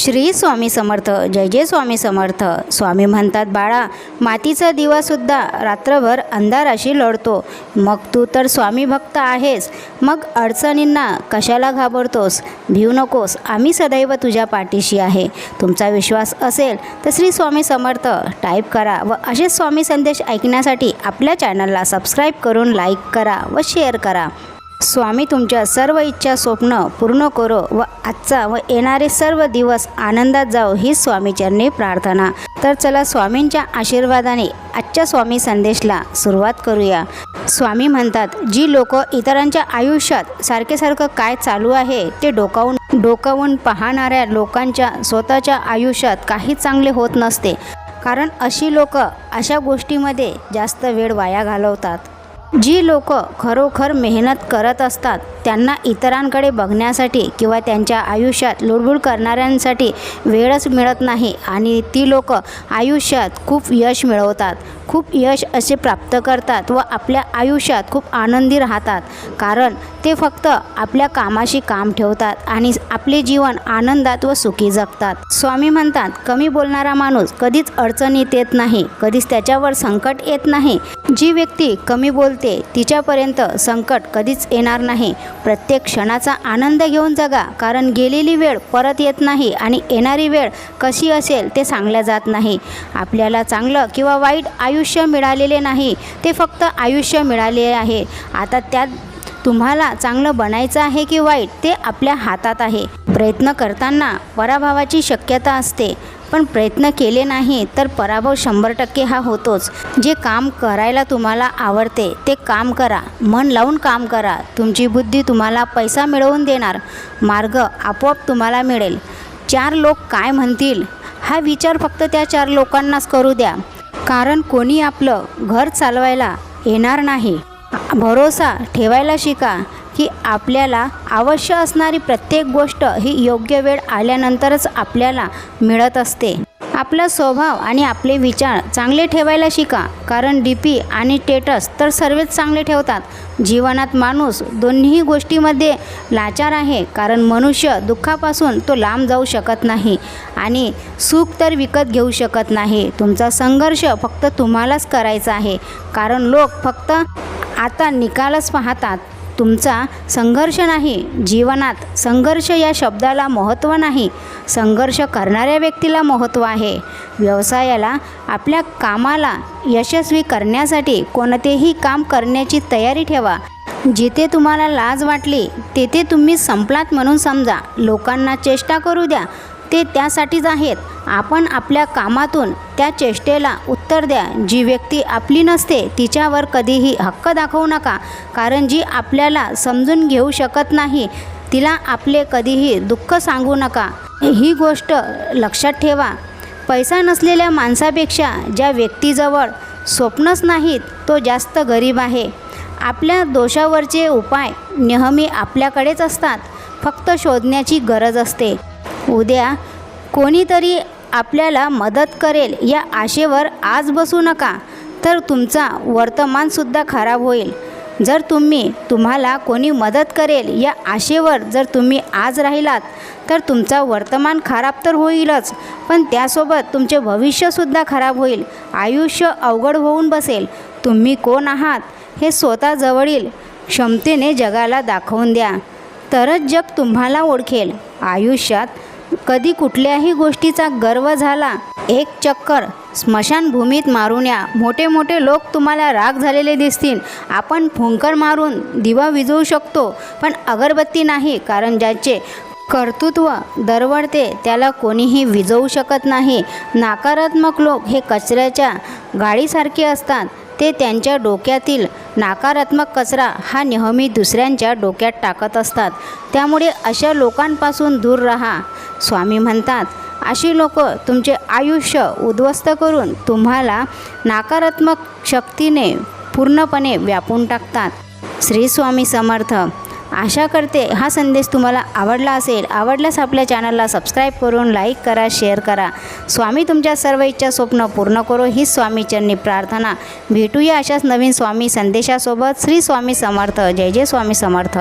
श्री स्वामी समर्थ जय जय स्वामी समर्थ. स्वामी म्हणतात बाळा मातीचा दिवासुद्धा रात्रभर अंधाराशी लढतो मग तू तर स्वामी भक्त आहेस. मग अडचणींना कशाला घाबरतोस? भिऊ नकोस. आम्ही सदैव तुझ्या पाठीशी आहे. तुमचा विश्वास असेल तर श्री स्वामी समर्थ टाईप करा व असेच स्वामी संदेश ऐकण्यासाठी आपल्या चॅनलला सबस्क्राईब करून लाईक करा व शेअर करा. स्वामी तुमच्या सर्व इच्छा स्वप्न पूर्ण करो व आजचा व येणारे सर्व दिवस आनंदात जाओ ही स्वामीचरणी प्रार्थना. तर चला स्वामींच्या आशीर्वादाने आजच्या स्वामी संदेशला सुरुवात करूया. स्वामी म्हणतात जी लोक इतरांच्या आयुष्यात सारखे सारखं काय चालू आहे ते डोकावून डोकावून पाहणाऱ्या लोकांच्या स्वतःच्या आयुष्यात काही चांगले होत नसते. कारण अशी लोक अशा गोष्टीमध्ये जास्त वेळ वाया घालवतात. जी लोक खरोखर मेहनत करत असतात त्यांना इतरांकडे बघण्यासाठी किंवा त्यांच्या आयुष्यात लुडबुड करणाऱ्यांसाठी वेळच मिळत नाही आणि ती लोक आयुष्यात खूप यश मिळवतात. खूप यश असे प्राप्त करतात व आपल्या आयुष्यात खूप आनंदी राहतात. कारण ते फक्त आपल्या कामाशी काम ठेवतात आणि आपले जीवन आनंदात व सुखी जगतात. स्वामी म्हणतात कमी बोलणारा माणूस कधीच अडचणीत येत नाही कधीच त्याच्यावर संकट येत नाही. जी व्यक्ती कमी बोलते तिच्यापर्यंत संकट कधीच येणार नाही. प्रत्येक क्षणाचा आनंद घेऊन जगा कारण गेलेली वेळ परत येत नाही आणि येणारी वेळ कशी असेल ते सांगल्या जात नाही. आपल्याला चांगलं किंवा वाईट आयुष्य मिळालेले नाही ते फक्त आयुष्य मिळाले आहे. आता त्यात तुम्हाला चांगलं बनायचं आहे की वाईट ते आपल्या हातात आहे. प्रयत्न करताना पराभवाची शक्यता असते. पण प्रयत्न केले नाही तर पराभव शंभर टक्के हा होतोच. जे काम करायला तुम्हाला आवडते ते काम करा. मन लावून काम करा. तुमची बुद्धी तुम्हाला पैसा मिळवून देणार. मार्ग आपोआप तुम्हाला मिळेल. चार लोक काय म्हणतील? हा विचार फक्त त्या चार लोकांनाच करू द्या. कारण कोणी आपलं घर चालवायला येणार नाही. भरोसा ठेवायला शिका की आपल्याला आवश्यक असणारी प्रत्येक गोष्ट ही योग्य वेळ आल्यानंतरच आपल्याला मिळत असते. आपला स्वभाव आणि आपले विचार चांगले ठेवायला शिका कारण डी पी आणि स्टेटस तर सर्वच चांगले ठेवतात. जीवनात माणूस दोन्ही गोष्टीमध्ये लाचार आहे कारण मनुष्य दुःखापासून तो लांब जाऊ शकत नाही आणि सुख तर विकत घेऊ शकत नाही. तुमचा संघर्ष फक्त तुम्हालाच करायचा आहे कारण लोक फक्त आता निकालच पाहतात. तुमचा संघर्ष नाही जीवनात संघर्ष या शब्दाला महत्त्व नाही. संघर्ष करणाऱ्या व्यक्तीला महत्त्व आहे. व्यवसायाला आपल्या कामाला यशस्वी करण्यासाठी कोणतेही काम करण्याची तयारी ठेवा. जिथे तुम्हाला लाज वाटली तेथे तुम्ही संपलात म्हणून समजा. लोकांना चेष्टा करू द्या. ते त्यासाठीच आहेत. आपण आपल्या कामातून त्या चेष्टेला उत्तर द्या. जी व्यक्ती आपली नसते तिच्यावर कधीही हक्क दाखवू नका. कारण जी आपल्याला समजून घेऊ शकत नाही तिला आपले कधीही दुःख सांगू नका. ही गोष्ट लक्षात ठेवा. पैसा नसलेल्या माणसापेक्षा ज्या व्यक्तीजवळ स्वप्नच नाहीत तो जास्त गरीब आहे. आपल्या दोषावरचे उपाय नेहमी आपल्याकडेच असतात. फक्त शोधण्याची गरज असते. उद्या कोणीतरी आपल्याला मदत करेल या आशेवर आज बसू नका तर तुमचा वर्तमानसुद्धा खराब होईल. जर तुम्ही तुम्हाला कोणी मदत करेल या आशेवर जर तुम्ही आज राहिलात तर तुमचा वर्तमान खराब तर होईलच पण त्यासोबत तुमचे भविष्यसुद्धा खराब होईल. आयुष्य अवघड होऊन बसेल. तुम्ही कोण आहात हे स्वतः जवळील क्षमतेने जगाला दाखवून द्या. तरच जग तुम्हाला ओळखेल. आयुष्यात कधी कुठल्याही गोष्टीचा गर्व झाला एक चक्कर स्मशानभूमीत मारून या. मोठे मोठे लोक तुम्हाला राग झालेले दिसतील. आपण फुंकर मारून दिवा विझवू शकतो पण अगरबत्ती नाही कारण ज्याचे कर्तृत्व दरवळते त्याला कोणीही विजवू शकत नाही. नकारात्मक लोक हे कचऱ्याच्या गाडीसारखे असतात. ते त्यांच्या डोक्यातील नकारात्मक कचरा हा नेहमी दुसऱ्यांच्या डोक्यात टाकत असतात. त्यामुळे अशा लोकांपासून दूर राहा. स्वामी म्हणतात अशी लोक तुमचे आयुष्य उद्ध्वस्त करून तुम्हाला नकारात्मक शक्तीने पूर्णपणे व्यापून टाकतात. श्री स्वामी समर्थ. आशा करते हा संदेश तुम्हाला आवडला असेल. आवडल्यास आपल्या चॅनलला सबस्क्राईब करून लाईक करा शेअर करा. स्वामी तुमच्या सर्व इच्छा स्वप्न पूर्ण करो ही स्वामीचरणी प्रार्थना. भेटूया अशाच नवीन स्वामी संदेशासोबत. श्री स्वामी समर्थ. जय जय स्वामी समर्थ.